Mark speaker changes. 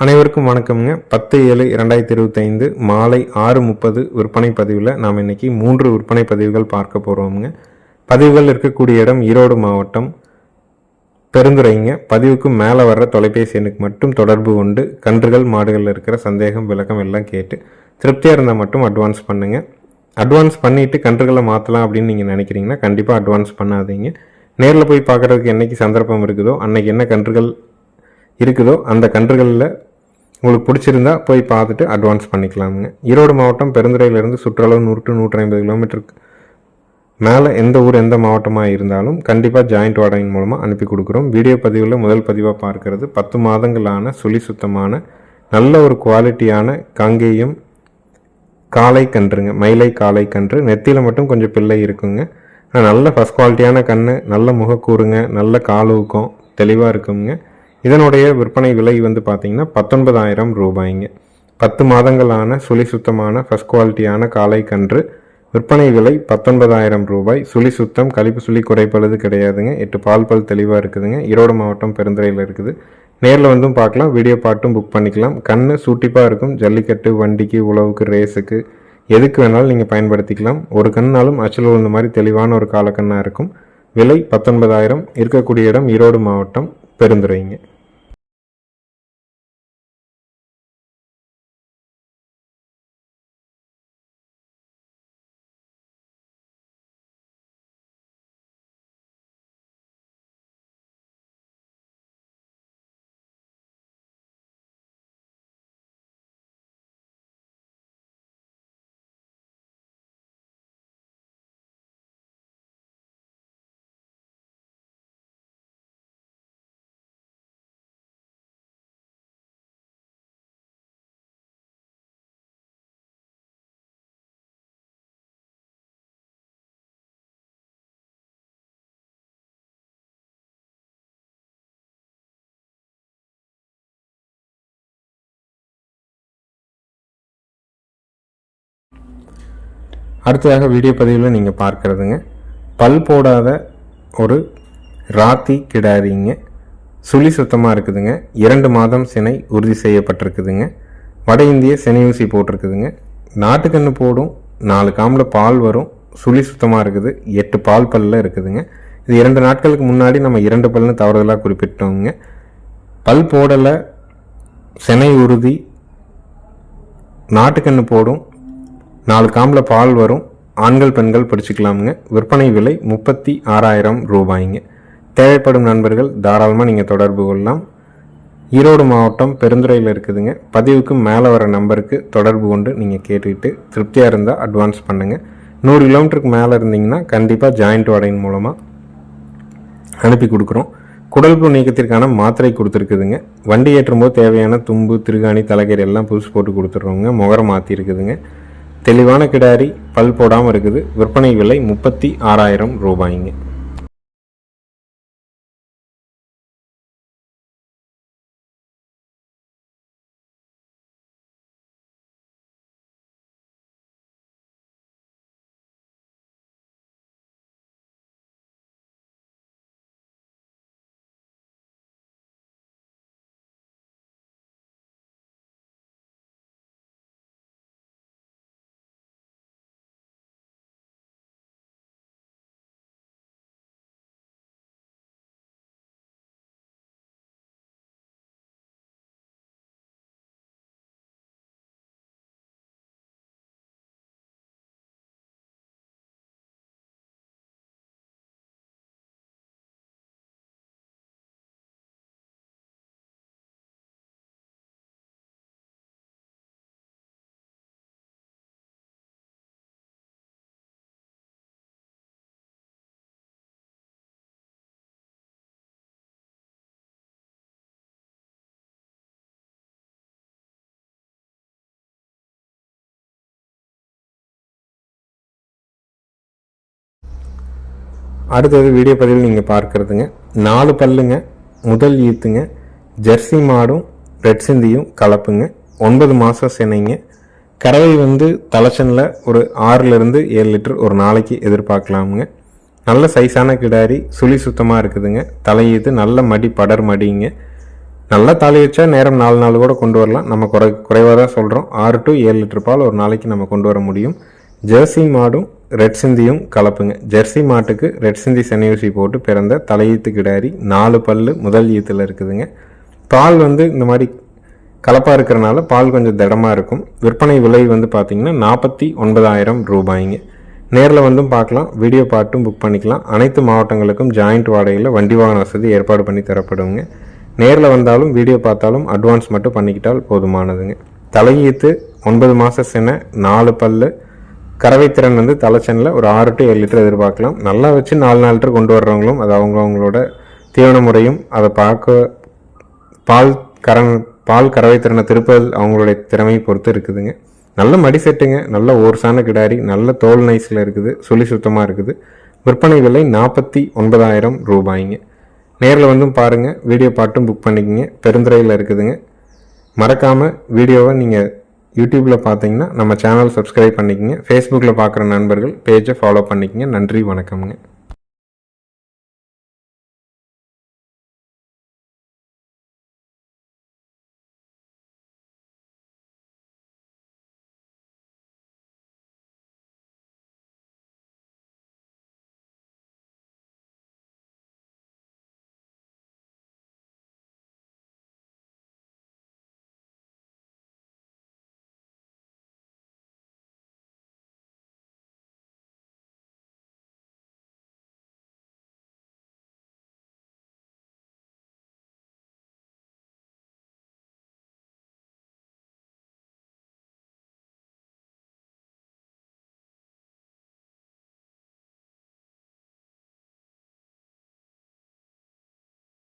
Speaker 1: அனைவருக்கும் வணக்கம்ங்க. பத்து ஏழு இரண்டாயிரத்தி இருபத்தைந்து மாலை ஆறு முப்பது விற்பனை பதிவில் நாம் இன்னைக்கு மூன்று விற்பனை பதிவுகள் பார்க்க போகிறோமுங்க பதிவுகள் இருக்கக்கூடிய இடம் ஈரோடு மாவட்டம் பெருந்துரைங்க பதிவுக்கு மேலே வர்ற தொலைபேசி எண்ணுக்கு மட்டும் தொடர்பு கொண்டு கன்றுகள் மாடுகளில் இருக்கிற சந்தேகம் விளக்கம் எல்லாம் கேட்டு திருப்தியாக இருந்தால் மட்டும் அட்வான்ஸ் பண்ணுங்கள் அட்வான்ஸ் பண்ணிவிட்டு கன்றுகளை மாற்றலாம் அப்படின்னு நீங்கள் நினைக்கிறீங்கன்னா கண்டிப்பாக அட்வான்ஸ் பண்ணாதீங்க. நேரில் போய் பார்க்குறதுக்கு என்னைக்கு சந்தர்ப்பம் இருக்குதோ அன்றைக்கி என்ன கன்றுகள் இருக்குதோ அந்த கன்றுகளில் உங்களுக்கு பிடிச்சிருந்தா போய் பார்த்துட்டு அட்வான்ஸ் பண்ணிக்கலாமுங்க. ஈரோடு மாவட்டம் பெருந்துறையிலேருந்து சுற்றளவு நூறு டு நூற்றி ஐம்பது கிலோமீட்டருக்கு மேலே எந்த ஊர் எந்த மாவட்டமாக இருந்தாலும் கண்டிப்பாக ஜாயிண்ட் வாடகையின் மூலமாக அனுப்பி கொடுக்குறோம். வீடியோ பதிவில் முதல் பதிவாக பார்க்கறது பத்து மாதங்களான சுழி சுத்தமான நல்ல ஒரு குவாலிட்டியான காங்கேயம் காளை கன்றுங்க. மயிலை காளை கன்று. நெத்தியில் மட்டும் கொஞ்சம் பிள்ளை இருக்குங்க. ஆனால் நல்ல ஃபஸ்ட் குவாலிட்டியான கன்று நல்ல முகக்கூறுங்க நல்ல கால் ஊக்கம் தெளிவாக இருக்குங்க. இதனுடைய விற்பனை விலை வந்து பார்த்திங்கன்னா பத்தொன்பதாயிரம் ரூபாய்ங்க. பத்து மாதங்களான சுழி சுத்தமான ஃபஸ்ட் குவாலிட்டியான காலை கன்று. விற்பனை விலை பத்தொன்பதாயிரம் ரூபாய். சுழி சுத்தம் கழிப்பு சுழி குறைப்பழுது கிடையாதுங்க. எட்டு பால் பல் தெளிவாக இருக்குதுங்க. ஈரோடு மாவட்டம் பெருந்துறையில் இருக்குது. நேரில் வந்தும் பார்க்கலாம் வீடியோ பாட்டும் புக் பண்ணிக்கலாம். கண் சூட்டிப்பாக இருக்கும். ஜல்லிக்கட்டு வண்டிக்கு உழவுக்கு ரேஸுக்கு எதுக்கு வேணாலும் நீங்கள் பயன்படுத்திக்கலாம். ஒரு கண்ணாலும் அச்சல் உழுந்த மாதிரி தெளிவான ஒரு காலக்கண்ணாக இருக்கும். விலை பத்தொன்பதாயிரம். இருக்கக்கூடிய இடம் ஈரோடு மாவட்டம் பெருந்துறைங்க. அடுத்ததாக வீடியோ பதிவில் நீங்கள் பார்க்குறதுங்க. பல் போடாத ஒரு ராத்தி கிடாரிங்க சுழி சுத்தமாக இருக்குதுங்க. இரண்டு மாதம் சினை உறுதி செய்யப்பட்டிருக்குதுங்க. வட இந்திய சினை ஊசி போட்டிருக்குதுங்க. நாட்டுக்கன்று போடும் நாலு காமில் பால் வரும் சுழி சுத்தமாக இருக்குது. எட்டு பால் பல்லில் இருக்குதுங்க. இது இரண்டு நாட்களுக்கு முன்னாடி நம்ம இரண்டு பல்னு தவறுதலாக குறிப்பிட்டோங்க. பல் போடலை சினை உறுதி நாட்டுக்கன்று போடும் நாலு காம்பில் பால் வரும். ஆண்கள் பெண்கள் பிடிச்சிக்கலாமுங்க. விற்பனை விலை முப்பத்தி ஆறாயிரம் ரூபாய்ங்க. தேவைப்படும் நண்பர்கள் தாராளமாக நீங்கள் தொடர்பு கொள்ளலாம். ஈரோடு மாவட்டம் பெருந்துறையில் இருக்குதுங்க. பதிவுக்கு மேலே வர நம்பருக்கு தொடர்பு கொண்டு நீங்கள் கேட்டுக்கிட்டு திருப்தியாக இருந்தால் அட்வான்ஸ் பண்ணுங்கள் நூறு கிலோமீட்டருக்கு மேலே இருந்தீங்கன்னா கண்டிப்பாக ஜாயிண்ட் வடையின் மூலமாக அனுப்பி கொடுக்குறோம். குடல்பு நீக்கத்திற்கான மாத்திரை கொடுத்துருக்குதுங்க. வண்டி ஏற்றும்போது தேவையான தும்பு திருகாணி தலைகறி எல்லாம் புதுசு போட்டு கொடுத்துட்றோங்க. முகரம் மாற்றி இருக்குதுங்க தெளிவான கிடாரி பல் போடாமல் இருக்குது. விற்பனை விலை முப்பத்தி ஆறாயிரம் ரூபாய்ங்க. அடுத்தது வீடியோ பதிவில் நீங்கள் பார்க்குறதுங்க. நாலு பல்லுங்க முதல் ஈத்துங்க ஜெர்சி மாடும் ரெட் சிந்தியும் கலப்புங்க. ஒன்பது மாதம் சினைங்க கறவை வந்து தலைச்சனில் ஒரு ஆறுலேருந்து ஏழு லிட்டர் ஒரு நாளைக்கு எதிர்பார்க்கலாமுங்க. நல்ல சைஸான கிடாரி சுழி சுத்தமாக இருக்குதுங்க. தலையீத்து நல்ல மடி படர் மடிங்க. நல்லா தாலி வச்சா நேரம் நாலு நாள் கூட கொண்டு வரலாம். நம்ம குறை குறைவாக தான் சொல்கிறோம் ஆறு டு ஏழு லிட்டர் பால் ஒரு நாளைக்கு நம்ம கொண்டு வர முடியும். ஜெர்சி மாடும் ரெட் சிந்தியும் கலப்புங்க. ஜெர்சி மாட்டுக்கு ரெட் சிந்தி செனையூசி போட்டு பிறந்த தலையீத்து கிடாரி நாலு பல் முதல் ஈத்தில் இருக்குதுங்க. பால் வந்து இந்த மாதிரி கலப்பாக இருக்கிறனால பால் கொஞ்சம் திடமாக இருக்கும். விற்பனை விலை வந்து பார்த்திங்கன்னா நாற்பத்தி ஒன்பதாயிரம் ரூபாய்ங்க. நேரில் வந்தும் பார்க்கலாம் வீடியோ பார்ட்டும் புக் பண்ணிக்கலாம். அனைத்து மாவட்டங்களுக்கும் ஜாயிண்ட் வாடகையில் வண்டி வாகன வசதி ஏற்பாடு பண்ணி தரப்படுங்க. நேரில் வந்தாலும் வீடியோ பார்த்தாலும் அட்வான்ஸ் மட்டும் பண்ணிக்கிட்டால் போதுமானதுங்க. தலையீத்து ஒன்பது மாத சென நாலு பல்லு கறவைத்திறன் வந்து தலைச்சனில் ஒரு ஆறு டு ஏழு லிட்டர் எதிர்பார்க்கலாம். நல்லா வச்சு நாலு நாலு லிட்டர் கொண்டு வர்றவங்களும் அது அவங்க அவங்களோட தீவன முறையும் அதை பார்க்க பால் கறன் பால் கறவைத்திறனை திருப்பது அவங்களுடைய திறமையை பொறுத்து இருக்குதுங்க. நல்ல மடி செட்டுங்க நல்ல ஓர்சான கிடாரி நல்ல தோல் நைஸில் இருக்குது சுழி சுத்தமாக இருக்குது. விற்பனை விலை நாற்பத்தி ஒன்பதாயிரம் ரூபாய்ங்க. நேரில் வந்தும் பாருங்கள் வீடியோ பாட்டும் புக் பண்ணிக்கங்க பெருந்துறையில் இருக்குதுங்க. மறக்காமல் வீடியோவை நீங்கள் யூடியூப்பில் பார்த்தீங்கன்னா நம்ம சேனல் சப்ஸ்கிரைப் பண்ணிக்கங்க. ஃபேஸ்புக்கில் பார்க்குற நண்பர்கள் பேஜை ஃபாலோ பண்ணிக்கங்க. நன்றி வணக்கம்ங்க.